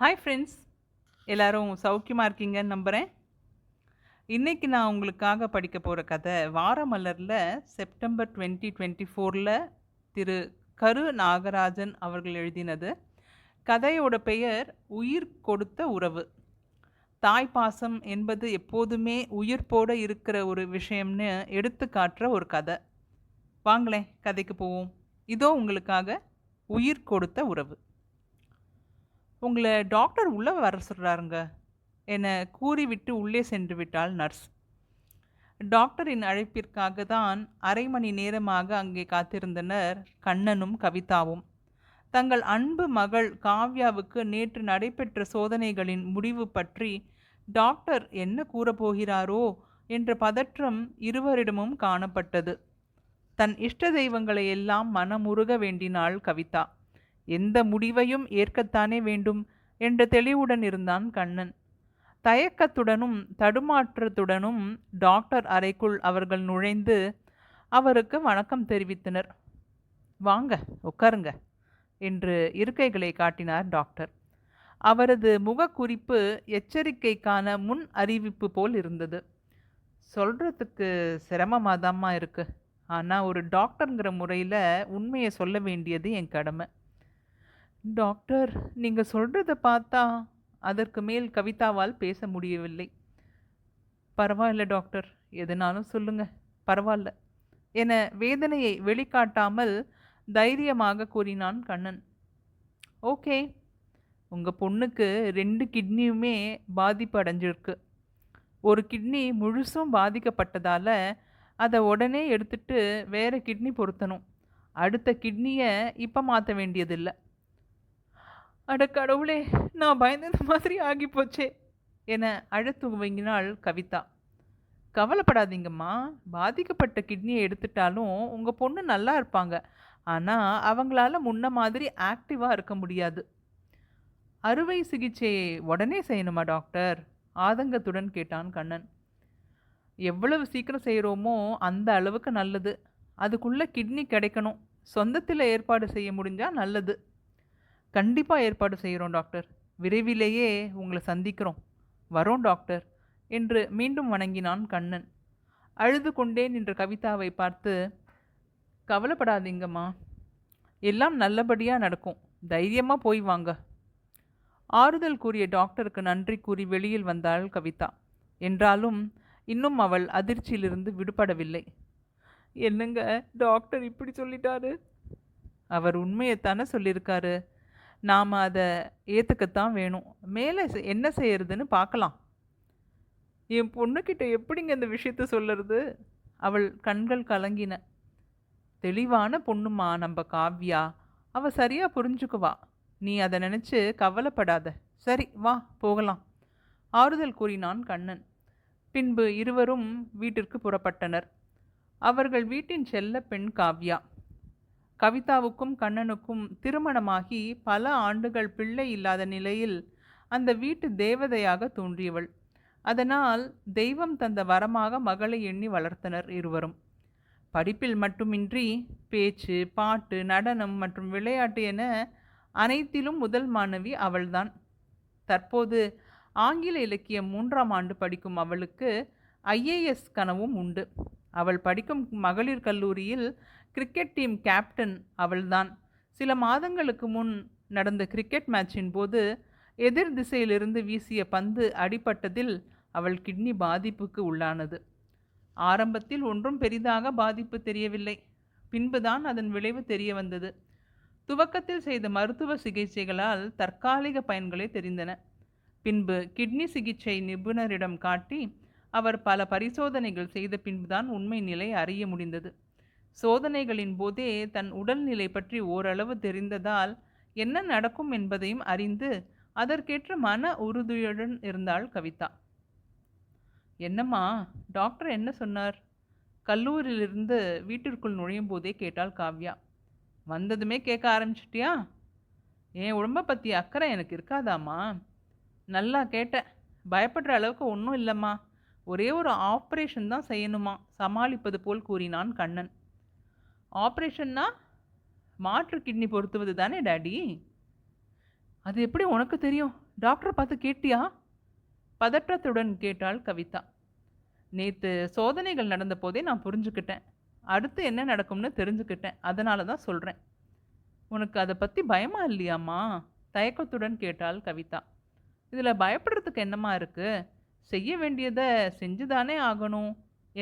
Hi friends எல்லாரும் சௌக்கியமாக இருக்கீங்கன்னு நம்புகிறேன் இன்றைக்கி நான் உங்களுக்காக படிக்க போகிற கதை வாரமலரில் செப்டம்பர் டுவெண்ட்டி டுவெண்ட்டி ஃபோரில் திரு கரு நாகராஜன் அவர்கள் எழுதினது. கதையோட பெயர் உயிர் கொடுத்த உறவு. தாய் பாசம் என்பது எப்போதுமே உயிர்ப்போடு இருக்கிற ஒரு விஷயம்னு எடுத்து காட்டுற ஒரு கதை. வாங்களேன் கதைக்கு போவோம். இதோ உங்களுக்காக உயிர் கொடுத்த உறவு. உங்களை டாக்டர் உள்ளே வர சொல்கிறாருங்க என கூறிவிட்டு உள்ளே சென்று விட்டாள் நர்ஸ் டாக்டரின் அழைப்பிற்காக தான் அரை மணி நேரமாக அங்கே காத்திருந்தனர் கண்ணனும் கவிதாவும். தங்கள் அன்பு மகள் காவ்யாவுக்கு நேற்று நடைபெற்ற சோதனைகளின் முடிவு பற்றி டாக்டர் என்ன கூறப்போகிறாரோ என்ற பதற்றம் இருவரிடமும் காணப்பட்டது. தன் இஷ்ட தெய்வங்களை எல்லாம் மனமுருக வேண்டினாள் கவிதா. எந்த முடிவையும் ஏற்கத்தானே வேண்டும் என்ற தெளிவுடன் இருந்தான் கண்ணன். தயக்கத்துடனும் தடுமாற்றத்துடனும் டாக்டர் அறைக்குள் அவர்கள் நுழைந்து அவருக்கு வணக்கம் தெரிவித்தனர். வாங்க உட்காருங்க என்று இருக்கைகளை காட்டினார் டாக்டர். அவரது முகக்குறிப்பு எச்சரிக்கைக்கான முன் அறிவிப்பு போல் இருந்தது. சொல்கிறதுக்கு சிரமமாதாம்மா இருக்கு. ஆனால் ஒரு டாக்டருங்கிற முறையில் உண்மையை சொல்ல வேண்டியது என் கடமை. டாக்டர் நீங்கள் சொல்கிறத பார்த்தா அதற்கு மேல் கவிதாவால் பேச முடியவில்லை. பரவாயில்ல டாக்டர் எதுனாலும் சொல்லுங்க. பரவாயில்ல. என வேதனையை வெளிக்காட்டாமல் தைரியமாக கூறினான் கண்ணன். ஓகே உங்கள் பொண்ணுக்கு ரெண்டு கிட்னியுமே பாதிப்பு அடைஞ்சிருக்கு. ஒரு கிட்னி முழுசும் பாதிக்கப்பட்டதால் அதை உடனே எடுத்துட்டு வேறு கிட்னி பொருத்தணும். அடுத்த கிட்னியை இப்போ மாற்ற வேண்டியதில்லை. அட கடவுளே நான் பயந்தது மாதிரி ஆகி போச்சே என அழத்துவங்கினாள் கவிதா. கவலைப்படாதீங்கம்மா பாதிக்கப்பட்ட கிட்னியை எடுத்துட்டாலும் உங்கள் பொண்ணு நல்லா இருப்பாங்க. ஆனால் அவங்களால முன்ன மாதிரி ஆக்டிவாக இருக்க முடியாது. அறுவை சிகிச்சையை உடனே செய்யணுமா டாக்டர் ஆதங்கத்துடன் கேட்டான் கண்ணன். எவ்வளவு சீக்கிரம் செய்கிறோமோ அந்த அளவுக்கு நல்லது. அதுக்குள்ளே கிட்னி கிடைக்கணும். சொந்தத்தில் ஏற்பாடு செய்ய முடிஞ்சால் நல்லது. கண்டிப்பாக ஏற்பாடு செய்கிறோம் டாக்டர். விரைவிலேயே உங்களை சந்திக்கிறோம். வரோம் டாக்டர். என்று மீண்டும் வணங்கினான் கண்ணன். அழுது கொண்டே நின்ற கவிதாவை பார்த்து கவலைப்படாதீங்கம்மா. எல்லாம் நல்லபடியாக நடக்கும். தைரியமாக போய் வாங்க. ஆறுதல் கூறிய டாக்டருக்கு நன்றி கூறி வெளியில் வந்தாள் கவிதா. என்றாலும் இன்னும் அவள் அதிர்ச்சியிலிருந்து விடுபடவில்லை. என்னங்க டாக்டர் இப்படி சொல்லிட்டாரு? அவர் உண்மையைத்தானே சொல்லியிருக்காரு. நாம் அதை ஏற்றுக்கத்தான் வேணும். மேலே செ- என்ன செய்யறதுன்னு பார்க்கலாம் என் பொண்ணுக்கிட்ட எப்படிங்க இந்த விஷயத்த சொல்லுறது அவள் கண்கள் கலங்கின. தெளிவான பொண்ணுமா நம்ம காவ்யா? அவள் சரியா புரிஞ்சுக்குவா. நீ அதை நினச்சி கவலைப்படாத. சரி வா போகலாம். ஆறுதல் கூறினான் கண்ணன். பின்பு இருவரும் வீட்டிற்கு புறப்பட்டனர். அவர்கள் வீட்டின் செல்ல பெண் காவ்யா. கவிதாவுக்கும் கண்ணனுக்கும் திருமணமாகி பல ஆண்டுகள் பிள்ளை இல்லாத நிலையில் அந்த வீட்டு தேவதையாக தோன்றியவள். அதனால் தெய்வம் தந்த வரமாக மகளை எண்ணி வளர்த்தனர் இருவரும். படிப்பில் மட்டுமின்றி பேச்சு பாட்டு நடனம் மற்றும் விளையாட்டு என அனைத்திலும் முதல் மாணவி அவள்தான். தற்போது ஆங்கில இலக்கியம் மூன்றாம் ஆண்டு படிக்கும் அவளுக்கு ஐஏஎஸ் கனவும் உண்டு. அவள் படிக்கும் மகளிர் கல்லூரியில் கிரிக்கெட் டீம் கேப்டன் அவள்தான். சில மாதங்களுக்கு முன் நடந்த கிரிக்கெட் மேட்சின் போது எதிர் திசையிலிருந்து வீசிய பந்து அடிபட்டதில் அவள் கிட்னி பாதிப்புக்கு உள்ளானது. ஆரம்பத்தில் ஒன்றும் பெரிதாக பாதிப்பு தெரியவில்லை. பின்புதான் அதன் விளைவு தெரிய வந்தது. துவக்கத்தில் செய்த மருத்துவ சிகிச்சைகளால் தற்காலிக பயன்களே தெரிந்தன. பின்பு கிட்னி சிகிச்சை நிபுணரிடம் காட்டி அவர் பல பரிசோதனைகள் செய்த பின்புதான் உண்மை நிலை அறிய முடிந்தது. சோதனைகளின் போதே தன் உடல்நிலை பற்றி ஓரளவு தெரிந்ததால் என்ன நடக்கும் என்பதையும் அறிந்து அதற்கேற்ற மன உறுதியுடன் இருந்தாள் கவிதா. என்னம்மா டாக்டர் என்ன சொன்னார்? கல்லூரியிலிருந்து வீட்டிற்குள் நுழையும் போதே கேட்டாள் காவ்யா. வந்ததுமே கேட்க ஆரம்பிச்சிட்டியா? என் உடம்பை பற்றி அக்கறை எனக்கு இருக்காதாம்மா. நல்லா கேட்டேன். பயப்படுற அளவுக்கு ஒன்றும் இல்லைம்மா. ஒரே ஒரு ஆப்ரேஷன் தான் செய்யணுமா? சமாளிப்பது போல் கூறினான் கண்ணன். ஆப்ரேஷன்னா மாற்று கிட்னி பொருத்துவது தானே டாடி? அது எப்படி உனக்கு தெரியும்? டாக்டரை பார்த்து கேட்டியா? பதற்றத்துடன் கேட்டாள் கவிதா. நேற்று சோதனைகள் நடந்த போதே நான் புரிஞ்சுக்கிட்டேன். அடுத்து என்ன நடக்கும்னு தெரிஞ்சுக்கிட்டேன். அதனால தான் சொல்கிறேன் உனக்கு அதை பற்றி பயமா இல்லையாம்மா? தயக்கத்துடன் கேட்டாள் கவிதா. இதில் பயப்படுறதுக்கு என்னம்மா இருக்குது செய்ய வேண்டியதை செஞ்சுதானே ஆகணும்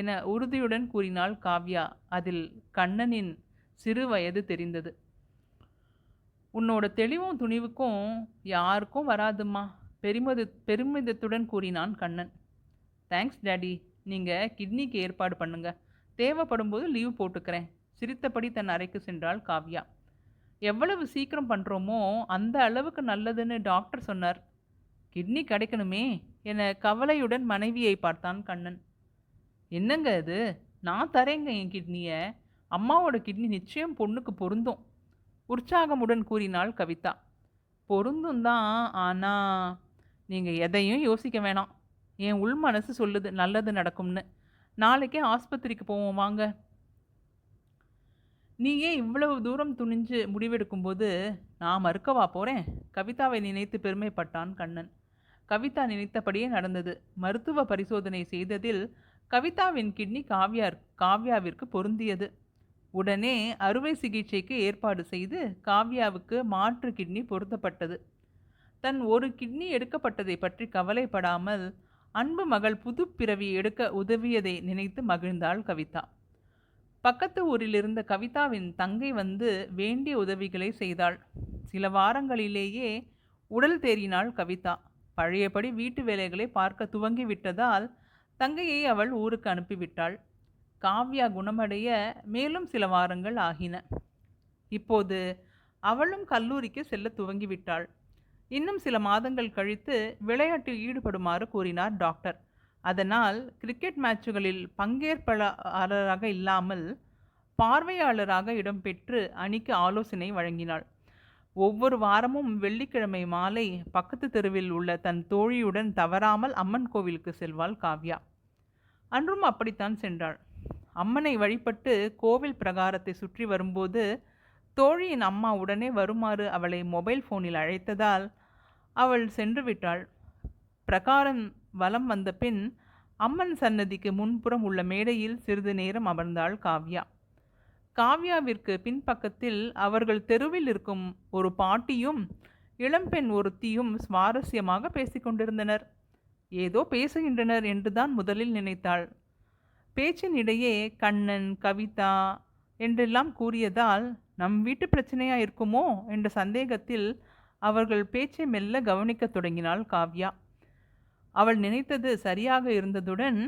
என உறுதியுடன் கூறினாள் காவ்யா. அதில் கண்ணனின் சிறு வயது தெரிந்தது. உன்னோட தெளிவும் துணிவுக்கும் யாருக்கும் வராதும்மா பெருமித பெருமிதத்துடன் கூறினான் கண்ணன். தேங்க்ஸ் டாடி நீங்கள் கிட்னிக்கு ஏற்பாடு பண்ணுங்க. தேவைப்படும் போது லீவ் போட்டுக்கிறேன் சிரித்தபடி தன் அறைக்கு சென்றாள் காவ்யா. எவ்வளவு சீக்கிரம் பண்ணுறோமோ அந்த அளவுக்கு நல்லதுன்னு டாக்டர் சொன்னார். கிட்னி கிடைக்கணுமே என கவலையுடன் மனைவியை பார்த்தான் கண்ணன். என்னங்க இது? நான் தரேங்க என் கிட்னியை. அம்மாவோட கிட்னி நிச்சயம் பொண்ணுக்கு பொருந்தும். உற்சாகமுடன் கூறினாள் கவிதா. பொருந்தும் தான் ஆனால் நீங்கள் எதையும் யோசிக்க வேணாம். என் உள் மனசு சொல்லுது நல்லது நடக்கும்னு. நாளைக்கே ஆஸ்பத்திரிக்கு போவோம் வாங்க. நீ ஏன் இவ்வளவு தூரம் துணிஞ்சு முடிவெடுக்கும்போது நான் மறுக்கவா போகிறேன் கவிதாவை நினைத்து பெருமைப்பட்டான் கண்ணன். கவிதா நினைத்தபடியே நடந்தது. மருத்துவ பரிசோதனை செய்ததில் கவிதாவின் கிட்னி காவ்யார் காவ்யாவிற்கு பொருந்தியது. உடனே அறுவை சிகிச்சைக்கு ஏற்பாடு செய்து காவ்யாவுக்கு மாற்று கிட்னி பொருத்தப்பட்டது. தன் ஒரு கிட்னி எடுக்கப்பட்டதை பற்றி கவலைப்படாமல் அன்பு மகள் புது பிறவி எடுக்க உதவியதை நினைத்து மகிழ்ந்தாள் கவிதா. பக்கத்து ஊரில் இருந்த கவிதாவின் தங்கை வந்து வேண்டிய உதவிகளை செய்தாள். சில வாரங்களிலேயே உடல் தேறினாள் கவிதா. பழையபடி வீட்டு வேலைகளை பார்க்க துவங்கி விட்டதால் தங்கையை அவள் ஊருக்கு அனுப்பிவிட்டாள். காவ்யா குணமடைய மேலும் சில வாரங்கள் ஆகின. இப்போது அவளும் கல்லூரிக்கு செல்ல துவங்கிவிட்டாள் இன்னும் சில மாதங்கள் கழித்து விளையாட்டில் ஈடுபடுமாறு கூறினார் டாக்டர். அதனால் கிரிக்கெட் மேட்சுகளில் பங்கேற்பாளராக இல்லாமல் பார்வையாளராக இடம்பெற்று அணிக்கு ஆலோசனை வழங்கினாள். ஒவ்வொரு வாரமும் வெள்ளிக்கிழமை மாலை பக்கத்து தெருவில் உள்ள தன் தோழியுடன் தவறாமல் அம்மன் கோவிலுக்கு செல்வாள் காவ்யா. அன்றும் அப்படித்தான் சென்றாள். அம்மனை வழிபட்டு கோவில் பிரகாரத்தை சுற்றி வரும்போது தோழியின் அம்மா உடனே வருமாறு அவளை மொபைல் ஃபோனில் அழைத்ததால் அவள் சென்று விட்டாள். பிரகாரம் வலம் வந்த பின் அம்மன் சன்னதிக்கு முன்புறம் உள்ள மேடையில் சிறிது நேரம் அமர்ந்தாள் காவ்யா. காவ்யாவிற்கு பின்பக்கத்தில் அவர்கள் தெருவில் இருக்கும் ஒரு பாட்டியும் இளம்பெண் ஒருத்தியும் சுவாரஸ்யமாக பேசிக்கொண்டிருந்தனர் ஏதோ பேசுகின்றனர் என்றுதான் முதலில் நினைத்தாள். பேச்சின் இடையே கண்ணன் கவிதா என்றெல்லாம் கூறியதால் நம் வீட்டு பிரச்சனையா இருக்குமோ என்ற சந்தேகத்தில் அவர்கள் பேச்சை மெல்ல கவனிக்கத் தொடங்கினாள் காவ்யா. அவள் நினைத்தது சரியாக இருந்ததுடன்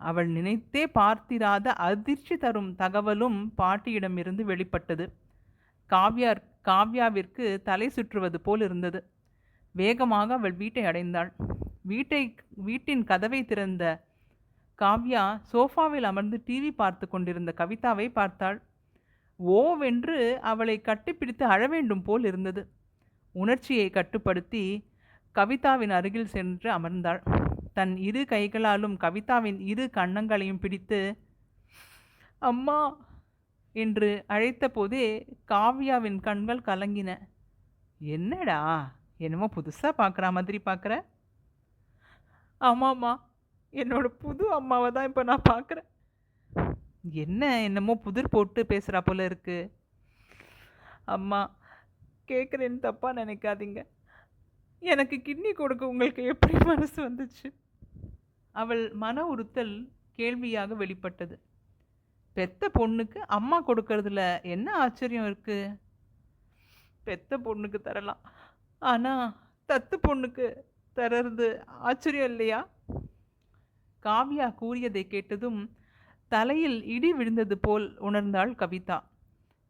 அவள் நினைத்தே பார்த்திராத அதிர்ச்சி தரும் தகவலும் பாட்டியிடமிருந்து வெளிப்பட்டது. காவ்யார் காவ்யாவிற்கு தலை சுற்றுவது போல் இருந்தது. வேகமாக அவள் வீட்டை அடைந்தாள். வீட்டை வீட்டின் கதவை திறந்த காவ்யா சோஃபாவில் அமர்ந்து டிவி பார்த்து கொண்டிருந்த கவிதாவை பார்த்தாள். ஓவென்று அவளை கட்டிப்பிடித்து அழ வேண்டும் போல் இருந்தது. உணர்ச்சியை கட்டுப்படுத்தி கவிதாவின் அருகில் சென்று அமர்ந்தாள். தன் இரு கைகளாலும் கவிதாவின் இரு கன்னங்களையும் பிடித்து அம்மா என்று அழைத்தபோதே காவ்யாவின் கண்கள் கலங்கின. என்னடா என்னமோ புதுசாக பார்க்குற மாதிரி பார்க்குற ஆமாம்மா என்னோட புது அம்மாவை தான் இப்போ நான் பார்க்குறேன் என்ன என்னமோ புதிர் போட்டு பேசுகிறா போல இருக்கு. அம்மா கேட்குறேன்னு தப்பாக நினைக்காதீங்க. எனக்கு கிட்னி கொடுக்க உங்களுக்கு எப்படி மனசு வந்துச்சு? அவள் மன உறுத்தல் கேள்வியாக வெளிப்பட்டது. பெத்த பொண்ணுக்கு அம்மா கொடுக்கறதுல என்ன ஆச்சரியம் இருக்கு? பெத்த பொண்ணுக்கு தரலாம். ஆனால் தத்து பொண்ணுக்கு தரது ஆச்சரியம் இல்லையா? காவ்யா கூறியதை கேட்டதும் தலையில் இடி விழுந்தது போல் உணர்ந்தாள் கவிதா.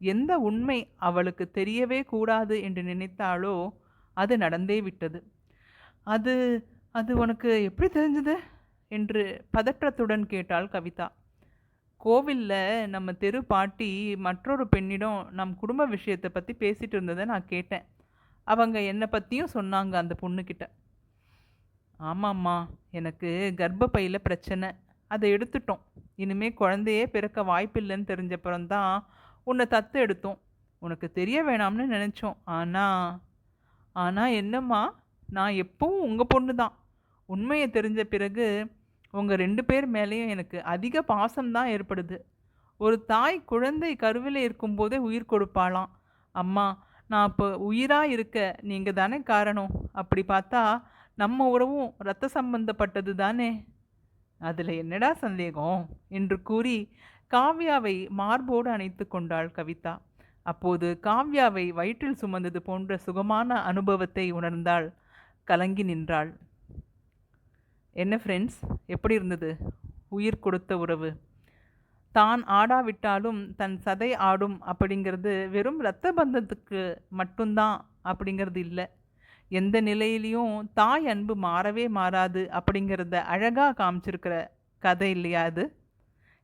எந்த உண்மை அவளுக்கு தெரியவே கூடாது என்று நினைத்தாளோ அது நடந்தே விட்டது. அது அது உனக்கு எப்படி தெரிஞ்சது? என்று பதற்றத்துடன் கேட்டாள் கவிதா. கோவிலில் நம்ம தெரு பாட்டி மற்றொரு பெண்ணிடம் நம் குடும்ப விஷயத்தை பற்றி பேசிகிட்டு இருந்ததை நான் கேட்டேன். அவங்க என்னை பற்றியும் சொன்னாங்க அந்த பொண்ணுக்கிட்ட ஆமாம்மா எனக்கு கர்ப்பப்பையில் பிரச்சனை. அதை எடுத்துட்டோம். இனிமே குழந்தையே பிறக்க வாய்ப்பில்லைன்னு தெரிஞ்சப்புறம்தான் உன்னை தத்து எடுத்தோம். உனக்கு தெரிய வேணாம்னு நினச்சோம். ஆனால் ஆனால் என்னம்மா நான் எப்பவும் உங்கள் பொண்ணு தான் உண்மையை தெரிஞ்ச பிறகு உங்கள் ரெண்டு பேர் மேலேயும் எனக்கு அதிக பாசம்தான் ஏற்படுது. ஒரு தாய் குழந்தை கருவில் இருக்கும்போதே உயிர் கொடுப்பாளாம். அம்மா நான் இப்போ உயிராக இருக்க நீங்கள் தானே காரணம். அப்படி பார்த்தா நம்ம உறவும் இரத்த சம்பந்தப்பட்டது தானே. அதில் என்னடா சந்தேகம்? என்று கூறி காவ்யாவை மார்போடு அணைத்து கொண்டாள் கவிதா. அப்போது காவ்யாவை வயிற்றில் சுமந்தது போன்ற சுகமான அனுபவத்தை உணர்ந்தாள். கலங்கி நின்றாள். என்ன ஃப்ரெண்ட்ஸ் எப்படி இருந்தது? உயிர் கொடுத்த உறவு. தான் ஆடாவிட்டாலும் தன் சதை ஆடும் அப்படிங்கிறது வெறும் இரத்த பந்தத்துக்கு மட்டும்தான் அப்படிங்கிறது இல்லை. எந்த நிலையிலையும் தாய் அன்பு மாறவே மாறாது அப்படிங்கிறத அழகாக காமிச்சிருக்கிற கதை இல்லையா அது?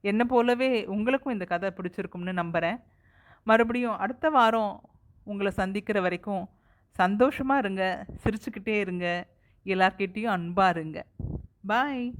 என்னை போலவே உங்களுக்கும் இந்த கதை பிடிச்சிருக்கும்னு நம்புகிறேன் மறுபடியும் அடுத்த வாரம் உங்களை சந்திக்கிற வரைக்கும் சந்தோஷமாக இருங்க சிரிச்சுக்கிட்டே இருங்க எல்லார்கிட்டேயும் அன்பாக இருங்க. Bye.